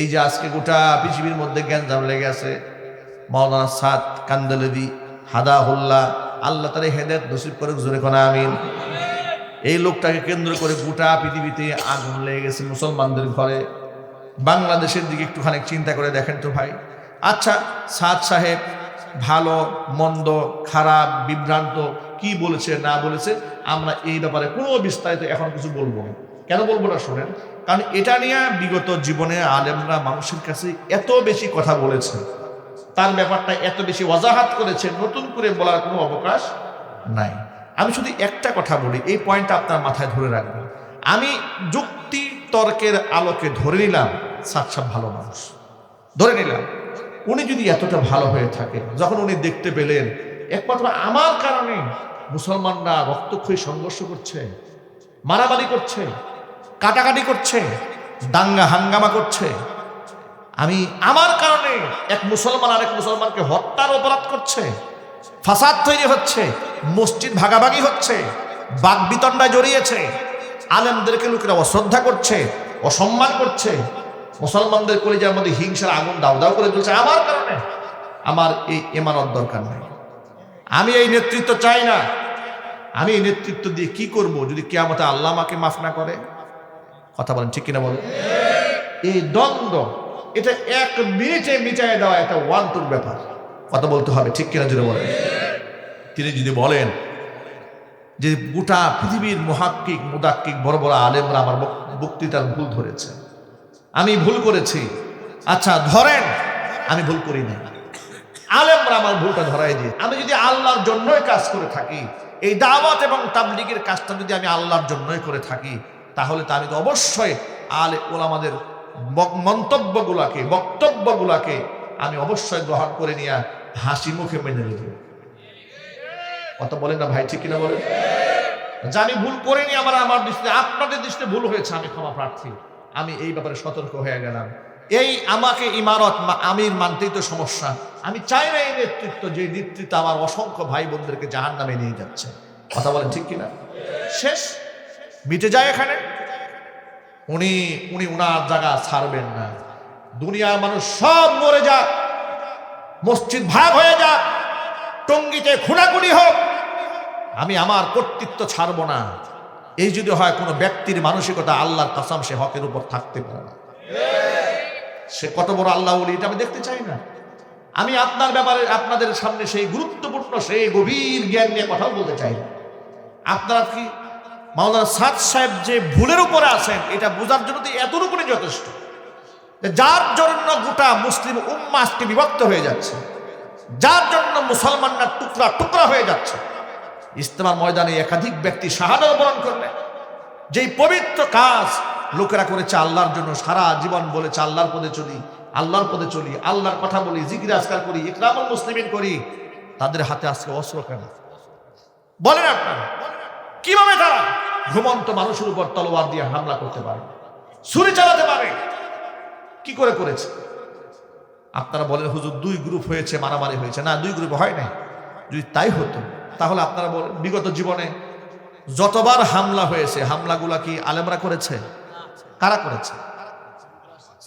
এই যে আজকে গোটা পৃথিবীর মধ্যে জ্ঞানজাম লেগে আছে মৌলানা সাদ কান্দলেবি হাদাহুল্লাহ আল্লাহ তারে হেদায়ত নসিব করে জোরে কোনা আমিন। এই লোকটাকে কেন্দ্র করে গোটা পৃথিবীতে আগুন লেগে গেছে মুসলমানদের ঘরে। বাংলাদেশের দিকে একটুখানি চিন্তা করে দেখেন তো ভাই। আচ্ছা সাদ সাহেব, ভালো, মন্দ, খারাপ, বিভ্রান্ত, কি বলেছে, না বলেছে, আমরা এই ব্যাপারে কোনো বিস্তারিত এখন কিছু বলব না। কেন বলব না শোনেন? কারণ এটা নিয়ে বিগত জীবনে আলেমরা মানুষের কাছে এত বেশি কথা বলেছে। তার ব্যাপারটা এত বেশি ওয়াজাহাত করেছে, নতুন করে বলার কোনো অবকাশ নাই। আমি শুধু একটা কথা বলি, এই পয়েন্টটা আপনার মাথায় ধরে রাখবেন। আমি যুক্তি তর্কের আলোকে ধরে নিলাম সাচ্ছা ভালো মানুষ। ধরে নিলাম, উনি যদি এতটা ভালো হয়ে থাকে, যখন উনি দেখতে পেলেন, একমাত্র আমার কারণে মুসলমানরা রক্তক্ষয়ী সংঘর্ষ করছে, মারামারি করছে কাটাকাটি করছে, দাঙ্গা হাঙ্গামা করছে। আমি আমার কারণে এক মুসলমান আর এক মুসলমানকে হত্যার অপরাধ করছে। ফাসাদ তৈরি হচ্ছে, মসজিদ ভাগাভাগি হচ্ছে বাক বিতণ্ডায় জড়িয়েছে। আলেমদেরকে লোকেরা অশ্রদ্ধা করছে, অসম্মান করছে। মুসলমানদের কলিজার মধ্যে হিংসার আগুন দাও দাও করে চলছে আমার কারণে আমার এই এমানত দরকার নেই। আমি এই নেতৃত্ব চাই না। আমি এই নেতৃত্ব দিয়ে কি করব যদি কেয়ামতে আল্লাহ আমাকে মাফ না করে? কথা বলেন, ঠিক কিনা বলেন? এই দ্বন্দ্ব, এটা এক মিনিটে মিটাই দেওয়া একটা ওয়ান টুর ব্যাপার। কথা বলতে হবে, ঠিক কিনা যদি বলেন? তিনি যদি বলেন যে গোটা পৃথিবীর মহাক্কিক, মুদাক্কিক, বড় বড় আলেমরা আমার বক- বক্তৃতার ভুল ধরেছে। আমি ভুল করেছি। আচ্ছা ধরেন, আমি ভুল করি না আলেমরা আমার ভুলটা ধরাই দিয়ে। আমি যদি আল্লাহর জন্যই কাজ করে থাকি, এই দাওয়াত এবং তাবলিগের কাজটা যদি আমি আল্লাহর জন্যই করে থাকি তাহলে তো আমি তো অবশ্যই আলে ওলামাদের মন্তব্যগুলাকে, বক্তব্যগুলাকে আমি অবশ্যই গ্রহণ করে নিয়ে হাসি মুখে মেনে নেব। কত বলেন না ভাই, ঠিক কিনা বলেন? যে আমি ভুল করিনি আমার আমার দৃষ্টিতে, আপনাদের দৃষ্টিতে ভুল হয়েছে, আমি ক্ষমা প্রার্থী। আমি এই ব্যাপারে সতর্ক হয়ে গেলাম। এই আমাকে ইমারত আমির মানতেই তো সমস্যা। আমি চাই না এই নেতৃত্ব, যে নেতৃত্ব আমার অসংখ্য ভাই বোনদেরকে জাহান নামে নিয়ে যাচ্ছে। কথা বলেন ঠিক কিনা? শেষ। মিটে যায় এখানে। উনি উনি উনার জায়গা ছাড়বেন না। দুনিয়ার মানুষ সব মরে যাক, মসজিদ ভাগ হয়ে যাক, টঙ্গিতে খুনাখুনি হোক, আমি আমার কর্তৃত্ব ছাড়বো না। এই যদি হয় কোনো ব্যক্তির মানসিকতা আল্লাহর কাসাম, সে হকের উপর থাকতে পারে না। সে কত বড় আল্লাহ বলি এটা আমি দেখতে চাই না। আমি আপনার ব্যাপারে, আপনাদের সামনে সেই গুরুত্বপূর্ণ, সেই গভীর জ্ঞান নিয়ে কথাও বলতে চাই আপনারা কি মাওলানা সাদ সাহেব যে ভুলের উপরে আছেন, এটা বোঝার জন্য তো এতটুকুনি যথেষ্ট যে যার জন্য গোটা মুসলিম উম্মা আজকে বিভক্ত হয়ে যাচ্ছে, যার জন্য মুসলমানরা টুকরা টুকরা হয়ে যাচ্ছে। ইস্তেমার ময়দানে একাধিক ব্যক্তি শাহাদত বরণ করলেন। যেই পবিত্র কাজ লোকেরা করেছে আল্লাহর জন্য, সারা জীবন বলেছে, আল্লাহর পদে চলি, আল্লাহর পদে চলি, আল্লাহর কথা বলি, জিকির আজকার করি, ইকরামুল মুসলিমিন করি, তাদের হাতে আজকে অস্ত্র কেন? বলেন আপনারা। কীভাবে তারা ঘুমন্ত মানুষের উপর তলোয়ার দিয়ে হামলা করতে পারে? ছুরি চালাতে পারে। কি করে করেছে? আপনারা বলেন, হুজুর, দুই গ্রুপ হয়েছে, মারামারি হয়েছে। না, দুই গ্রুপ হয় নাই। যদি তাই হতো, তাহলে আপনারা বলেন, বিগত জীবনে যতবার হামলা হয়েছে, হামলাগুলা কি আলেমরা করেছে? কারা করেছে?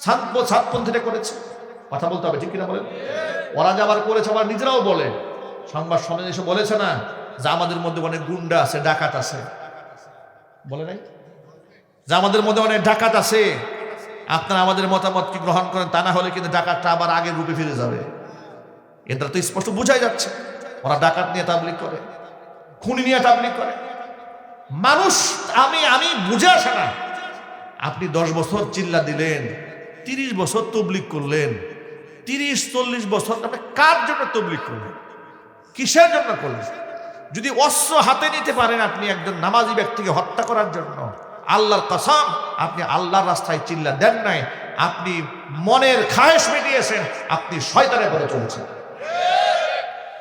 ছাত্র ছাত্রপন্থীরা করেছে? কথা বলতে হবে, ঠিক কিনা বলেন? ওরা যে আবার করেছে, আবার নিজেরাও বলে। সংবাদ সম্মেলনে এসে বলেছে না যে আমাদের মধ্যে অনেক গুন্ডা আছে, ডাকাত আছে। বলে নাই? যে আমাদের মধ্যে অনেক ডাকাত আছে, আপনারা আমাদের মতামত কি গ্রহণ করেন তা না হলে কিন্তু ডাকাতটা আবার আগের রূপে ফিরে যাবে। এটা তো স্পষ্ট বোঝাই যাচ্ছে। ওরা ডাকাত নিয়ে তাবলিক করে, খুনি নিয়ে তাবলিক করে। মানুষ, আমি আমি বুঝে আসে না। আপনি দশ বছর চিল্লা দিলেন, তিরিশ বছর তবলিক করলেন, তিরিশ, চল্লিশ বছর আপনি কার জন্য তবলিক করলেন? কিসের জন্য করলেন? যদি অস্ত্র হাতে নিতে পারেন আপনি একজন নামাজি ব্যক্তিকে হত্যা করার জন্য, আল্লাহর কসম, আপনি আল্লাহর রাস্তায় চিল্লা দেন নাই, আপনি মনের খায়েশ মিটিয়েছেন, আপনি শয়তানে করে চলেছেন।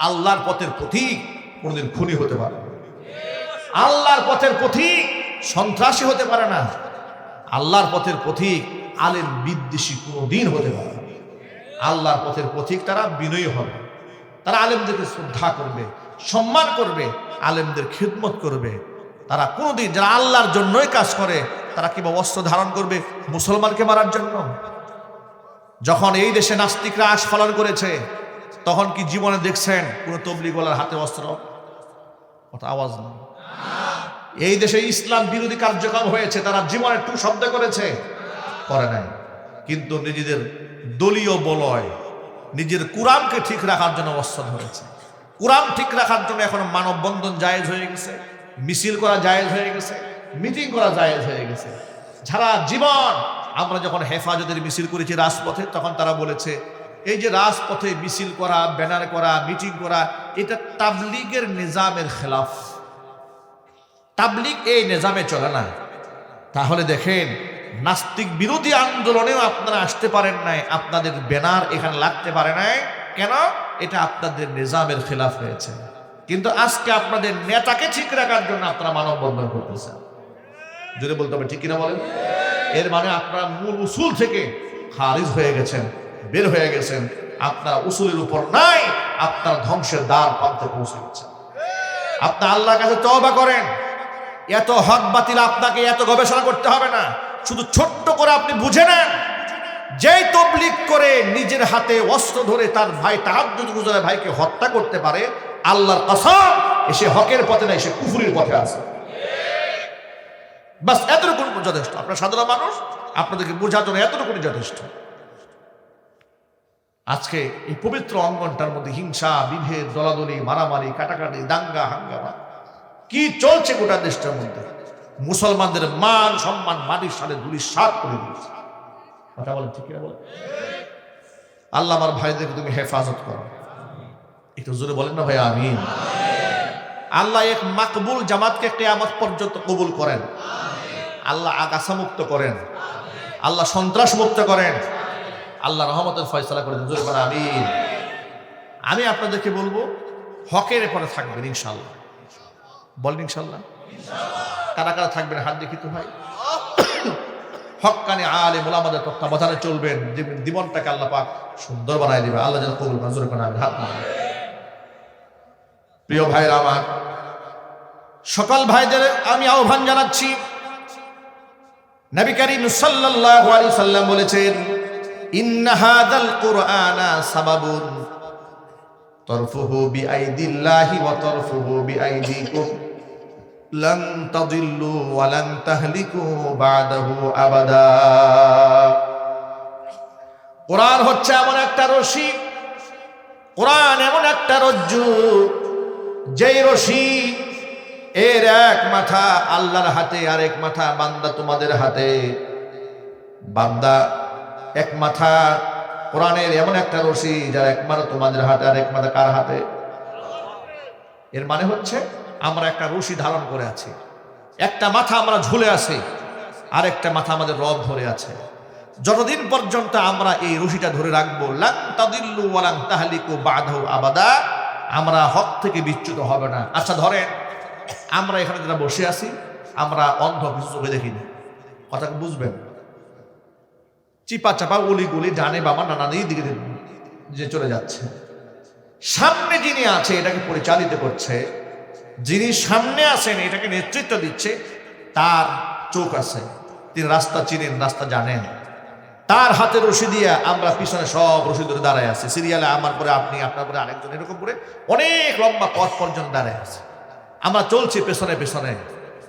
আল্লাহর পথের পথিক কোনদিন খুনি হতে পারে আল্লাহর পথের পথিক সন্ত্রাসী হতে পারে না। আল্লাহর পথের পথিক আলেম বিদ্বেষী কোনোদিন হতে পারে আল্লাহর পথের পথিক তারা বিনয়ী হবে। তারা আলেমদেরকে শ্রদ্ধা করবে। সম্মান করবে, আলেমদের খিদমত করবে। তারা কোনোদিন যারা আল্লাহর জন্যই কাজ করে, তারা কিংবা অস্ত্র ধারণ করবে মুসলমানকে মারার জন্য? যখন এই দেশে নাস্তিকরা আস্ফালন করেছে, তখন কি জীবনে দেখছেন কোন তবলিগলার হাতে অস্ত্র? আওয়াজ না। এই দেশে ইসলাম বিরোধী কার্যক্রম হয়েছে, তারা জীবনে টু শব্দ করেছে, করে নাই। কিন্তু নিজেদের দলীয় বলয়, নিজের কোরআনকে ঠিক রাখার জন্য অস্ত্র ধরেছে। কোরআন ঠিক রাখার জন্য এখন মানববন্ধন জায়েজ হয়ে গেছে, মিছিল করা জায়েজ হয়ে গেছে, মিটিং করা জায়েজ হয়ে গেছে। সারা জীবন আমরা যখন হেফাজতের মিছিল করেছি রাজপথে, তখন তারা বলেছে, এই যে রাজপথে মিছিল করা, ব্যানার করা, মিটিং করা, এটা তাবলিগের নিজামের খেলাফ। তাবলিগ এই নিজামে চলে না। তাহলে দেখেন, নাস্তিক বিরোধী আন্দোলনেও আপনারা আসতে পারেন নাই, আপনাদের ব্যানার এখানে লাগতে পারে নাই। কেন? এটা আপনাদের নিজামের খেলাফ হয়েছে। কিন্তু আজকে আপনাদের নেতাকে ঠিক রাখার জন্য আপনারা মানববন্ধন করতেছেন। যদি বলতে হবে, ঠিক কিনা বলেন? এর মানে আপনারা মূল উসুল থেকে খারিজ হয়ে গেছেন, বের হয়ে গেছেন। আপনারা উসুলের উপর নাই, আপনার ধ্বংসের দ্বার প্রান্তে পৌঁছে গেছেন। আপনার আল্লাহর কাছে তওবা করেন। এত হক বাতিল আপনাকে এত গবেষণা করতে হবে না। শুধু ছোট্ট করে আপনি বুঝে নেন। যেই তবলিক করে নিজের হাতে অস্ত্র ধরে তার ভাই তাহাজ্জুদ গুজরে ভাইকে হত্যা করতে পারে, আল্লাহর কসম এসে হকের পথে নাই সে কুফুরির পথে আছে। বাস এতটুকু যথেষ্ট। আপনার সাধারণ মানুষ, আপনাদেরকে বোঝার জন্য এতটুকুনি যথেষ্ট। আজকে এই পবিত্র অঙ্গনটার মধ্যে হিংসা, বিভেদ, দলাদলি, মারামারি, কাটাকাটি, দাঙ্গা, হাঙ্গামা, কি চলছে গোটা দেশটার মধ্যে? মুসলমানদের মান, সম্মান, মাটির সাথে দুলি সাত করে দিয়েছে। কথা বলেন, ঠিক কিনা বলেন? আল্লাহ আমার ভাইদেরকে তুমি হেফাজত করো। একটু জোরে বলেন না ভাই আমিন। আল্লাহ এক মাকবুল জামাতকে কেয়ামত পর্যন্ত কবুল করেন। আল্লাহ আগাছা মুক্ত করেন। আল্লাহ সন্ত্রাস মুক্ত করেন। আল্লাহ রহমতের ফয়সলা করে দেন। জোরে বলেন, আমিন। আমি আপনাদেরকে বলব, হকের পরে থাকবেন ইনশাল্লাহ বলেন ইনশাল্লাহ কারা কারা থাকবেন হাত দেখি তো ভাই? হকানি আলে মোলামাদের তত্ত্বাবধানে চলবেন। জীবনটাকে আল্লাহ পাক সুন্দর বানায় দিবে। আল্লাহ যেন কবুল মঞ্জুর করে আমি হাত না প্রিয় ভাইরা আমার, সকল ভাইদের আমি আহ্বান জানাচ্ছি। নবী করিম সাল্লাল্লাহু আলাইহি সাল্লাম বলেছেন, ইন্না হাদাল কুরআনা সাবাবুন। তরফুহু বিআইদিল্লাহি ওয়া তরফুহু বিআইদিকুম। তাদিল্লু ওয়া লান তাহলিকু বাদাহু আবাদা। কোরআন হচ্ছে এমন একটা রশি, কোরআন এমন একটা রজ্জু, যেই রশি এর এক মাথা আল্লাহর হাতে, আর এক মাথা বান্দা তোমাদের হাতে। বান্দা এক মাথা কোরআনের এমন একটা রশি, যার এক মাথা তোমাদের হাতে, আর এক মাথা কার হাতে? এর মানে হচ্ছে আমরা একটা রশি ধারণ করে আছি। একটা মাথা আমরা ঝুলে আছি আর একটা মাথা আমাদের রব ধরে আছে। যতদিন পর্যন্ত আমরা এই রশিটা ধরে রাখব আবাদা, আমরা হক থেকে বিচ্যুত হবে না। আচ্ছা ধরেন আমরা এখানে যারা বসে আছি, আমরা অন্ধ কিছু চোখে দেখিনি। কথা বুঝবেন? চিপা চাপা উলি গুলি ডানে বাবা নানা দিকে যে চলে যাচ্ছে। সামনে যিনি আছে, এটাকে পরিচালিত করছে যিনি সামনে আসেন এটাকে নেতৃত্ব দিচ্ছে, তার চোখ আছে। তিনি রাস্তা চিনেন, রাস্তা জানেন। তার হাতে রশি দিয়ে আমরা পিছনে সব রশি ধরে দাঁড়ায় আছি। সিরিয়ালে আমার পরে আপনি, আপনার পরে আরেকজন, এরকম করে অনেক লম্বা পথ পর্যন্ত দাঁড়ায় আছে। আমরা চলছি পেছনে পেছনে।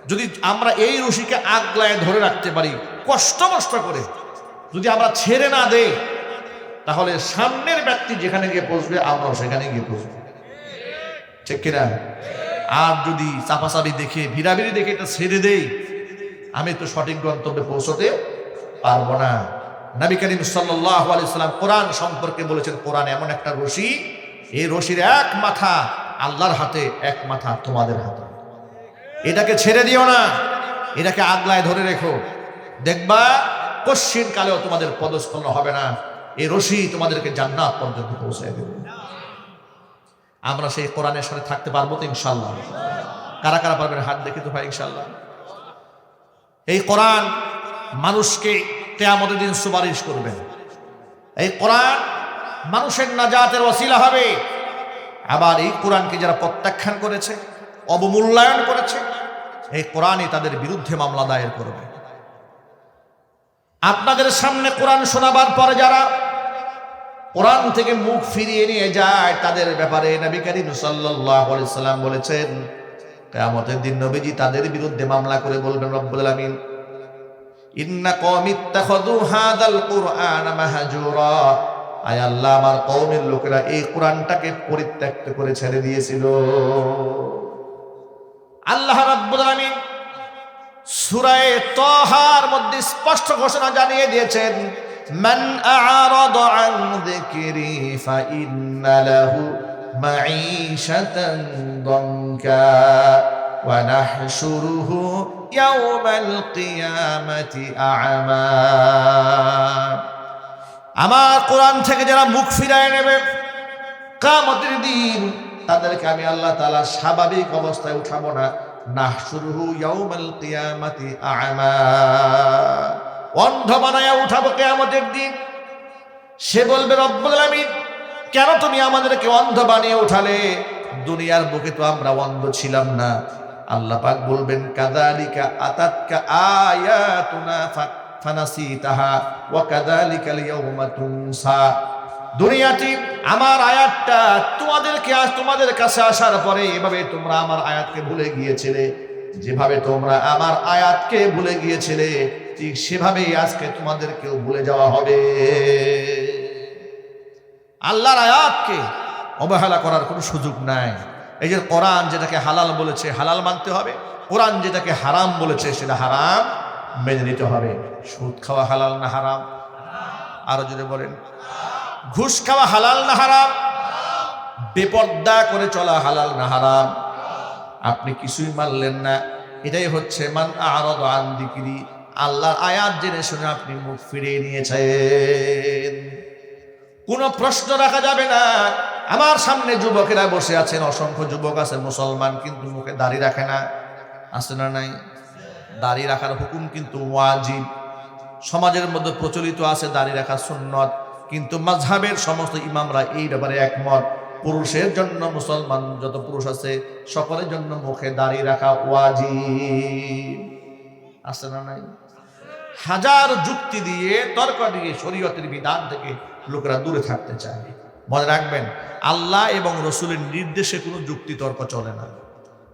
যদি আমরা এই রশিকে আগলায় ধরে রাখতে পারি, কষ্ট কষ্ট করে। যদি আমরা ছেড়ে না দেই, তাহলে সামনের ব্যক্তি যেখানে গিয়ে পৌঁছবে আমরাও সেখানে গিয়ে পৌঁছবো ঠিক কিনা? আর যদি চাপাচাপি দেখে, ভিড়াভিড়ি দেখে এটা ছেড়ে দেই, আমি তো সঠিক গন্তব্যে পৌঁছতে পারব না। নবী করিম সাল্লাহ আলাইসাল্লাম কোরআন সম্পর্কে বলেছেন, কোরআন এমন একটা রশি, এই রশির এক মাথা আল্লাহর হাতে, এক মাথা তোমাদের হাতে। এটাকে ছেড়ে দিও না, এটাকে আগলায় ধরে রেখো। দেখবা, কশ্চিন কালেও তোমাদের পদস্খলন হবে না, এই রশি তোমাদেরকে জান্নাত পর্যন্ত পৌঁছায় দেবে। আমরা সেই কোরআনের সাথে থাকতে পারব তো ইনশাল্লাহ কারা কারা পারবেন হাত দেখে তো ভাই ইনশাল্লাহ এই কোরআন মানুষকে কেয়ামতের দিন সুপারিশ করবেন এই কোরআন মানুষের নাজাতের ওসিলা হবে। আবার এই কোরআনকে যারা প্রত্যাখ্যান করেছে, অবমূল্যায়ন করেছে, এই কোরআনই তাদের বিরুদ্ধে মামলা দায়ের করবে। আপনাদের সামনে কোরআন শোনাবার পরে যারা কোরআন থেকে মুখ ফিরিয়ে নিয়ে যায়, তাদের ব্যাপারে নবী করিম সাল্লাম বলেছেন, কিয়ামতের দিন নবীজি তাদের বিরুদ্ধে মামলা করে বলবেন, রব্বুল আলামিন, ইন্না কওমি ইত্তাখাযু হাদাল কুরআন মাহজুরা। আয় আল্লাহ, আমার কওমের লোকেরা এই কোরআনটাকে পরিত্যক্ত করে ছেড়ে দিয়েছিল। আল্লাহ রাব্বুল আলামিন সূরায়ে তাহার মধ্যে স্পষ্ট ঘোষণা জানিয়ে দিয়েছেন আ'রাদা আন যিকরি ফাইন্না লাহু মাঈশাতান দনকা ওয়া নাহশুরুহু ইয়াওমাল কিয়ামাতি আ'মা। আমার কোরআন থেকে যারা মুখ ফিরায় নেবে কামতের দিন তাদেরকে আমি আল্লাহ তাআলা স্বাভাবিক অবস্থায় উঠাবো না। নাহশুরুহু ইয়াউমাল কিয়ামাতি আ'মা। অন্ধ বানায়া উঠাবো কিয়ামতের দিন। সে বলবে, রব্বুল আলামিন, কেন তুমি আমাদেরকে অন্ধ বানিয়ে উঠালে? দুনিয়ার বুকে তো আমরা অন্ধ ছিলাম না। আল্লাহ পাক বলবেন, কাদালিকা আতাতকা আয়াতুনা ফানাসিতাহা ওয়া কাদালিকাল ইয়াউমা তুনসা। দুনিয়াটি আমার আয়াতটা তোমাদেরকে আজ তোমাদের কাছে আসার পরে এভাবে তোমরা আমার আয়াতকে ভুলে গিয়েছিলে। যেভাবে তোমরা আমার আয়াতকে ভুলে গিয়েছিলে ঠিক সেভাবেই আজকে তোমাদেরকেও ভুলে যাওয়া হবে। আল্লাহর আয়াতকে অবহেলা করার কোনো সুযোগ নাই। এই যে কোরআন যেটাকে হালাল বলেছে, হালাল মানতে হবে। কোরআন যেটাকে হারাম বলেছে, সেটা হারাম মেনে নিতে হবে। সুদ খাওয়া হালাল না হারাম? আরও যদি বলেন। ঘুষ খাওয়া হালাল না হারাম? বেপর্দা করে চলা হালাল না হারাম? আপনি কিছুই মানলেন না। এটাই হচ্ছে মান আরদ আন দিকিরি। আল্লাহর আয়াত জেনে শুনে আপনি মুখ ফিরিয়ে নিয়েছেন। কোনো প্রশ্ন রাখা যাবে না। আমার সামনে যুবকেরা বসে আছেন, অসংখ্য যুবক আছে, মুসলমান কিন্তু মুখে দাড়ি রাখে না। আছে না নাই? দাড়ি রাখার হুকুম কিন্তু ওয়াজিব। সমাজের মধ্যে প্রচলিত আছে, দাড়ি রাখা সুন্নত। কিন্তু মাঝহাবের সমস্ত ইমামরা এই ব্যাপারে একমত। পুরুষের জন্য মুসলমান যত পুরুষ আছে, সকলের জন্য মুখে দাড়ি রাখা ওয়াজিব। আছে না নাই? হাজার যুক্তি দিয়ে, তর্ক দিয়ে শরীয়তের বিধান থেকে লোকেরা দূরে থাকতে চায়। মনে রাখবেন, আল্লাহ এবং রসুলের নির্দেশে কোনো যুক্তি তর্ক চলে না।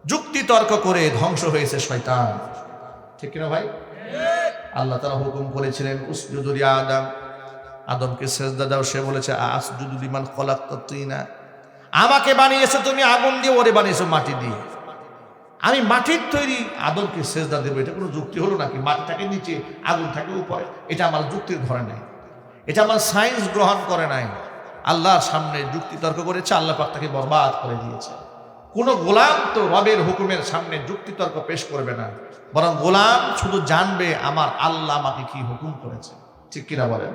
যুক্তি তর্ক করে ধ্বংস হয়েছে শয়তান। ঠিক কিনা ভাই? আল্লাহ তারা হুকুম করেছিলেন উসজুদুরি আদম আদমকে সেজদা দাও, সে বলেছে আসজুদুল ইমান কলাক না আমাকে বানিয়েছো তুমি, আগুন দিয়ে, ওরে বানিয়েছো মাটি দিয়ে। আমি মাটির তৈরি আদমকে সেজদা দেবো, এটা কোনো যুক্তি হলো নাকি? মাটিটাকে নিচে, আগুন থাকে উপরে। এটা আমার যুক্তির ঘরে নাই। এটা আমার সায়েন্স গ্রহণ করে নাই। আল্লাহর সামনে যুক্তি তর্ক করেছে, আল্লাহ পাক তাকে বরবাদ করে দিয়েছে। কোনো গোলাম তো রবের হুকুমের সামনে যুক্তি তর্ক পেশ করবে না। বরং গোলাম শুধু জানবে আমার আল্লাহ আমাকে কি হুকুম করেছে। ঠিক কিনা বলেন?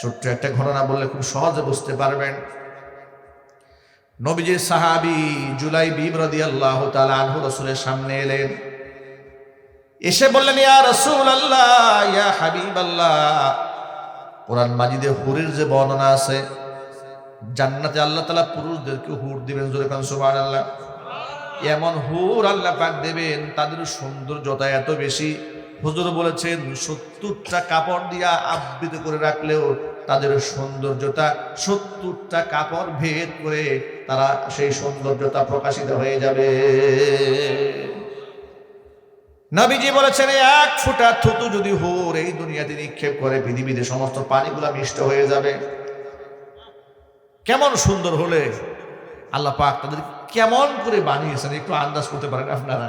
ছোট্ট একটা ঘটনা বললে খুব সহজে বুঝতে পারবেন। নবীজির সাহাবি জুলাই বিব্রদি আল্লাহ আনহু রসুলের সামনে এলেন। এসে বললেন, ইয়া রসুল আল্লাহ ইয়া হাবিব আল্লাহ কোরআন মাজিদে হুরের যে বর্ণনা আছে, জান্নাতে আল্লাহ তালা পুরুষদেরকে হুর দিবেন জোরে খান সুবান আল্লাহ এমন হুর আল্লাহ পাক দেবেন, তাদের সৌন্দর্যতা এত বেশি। হুজুর বলেছেন, সত্তরটা কাপড় দিয়া আবৃত করে রাখলেও তাদের সৌন্দর্যতা সত্তরটা কাপড় ভেদ করে তারা সেই সৌন্দর্যতা প্রকাশিত হয়ে যাবে। নবীজি বলেছেন এক ফুটা থুতু যদি হোর, এই দুনিয়াতে নিক্ষেপ করে, পৃথিবীতে সমস্ত পানিগুলা মিষ্ট হয়ে যাবে। কেমন সুন্দর হলে আল্লাহ পাক তাদের কেমন করে বানিয়েছেন, একটু আন্দাজ করতে পারেন আপনারা?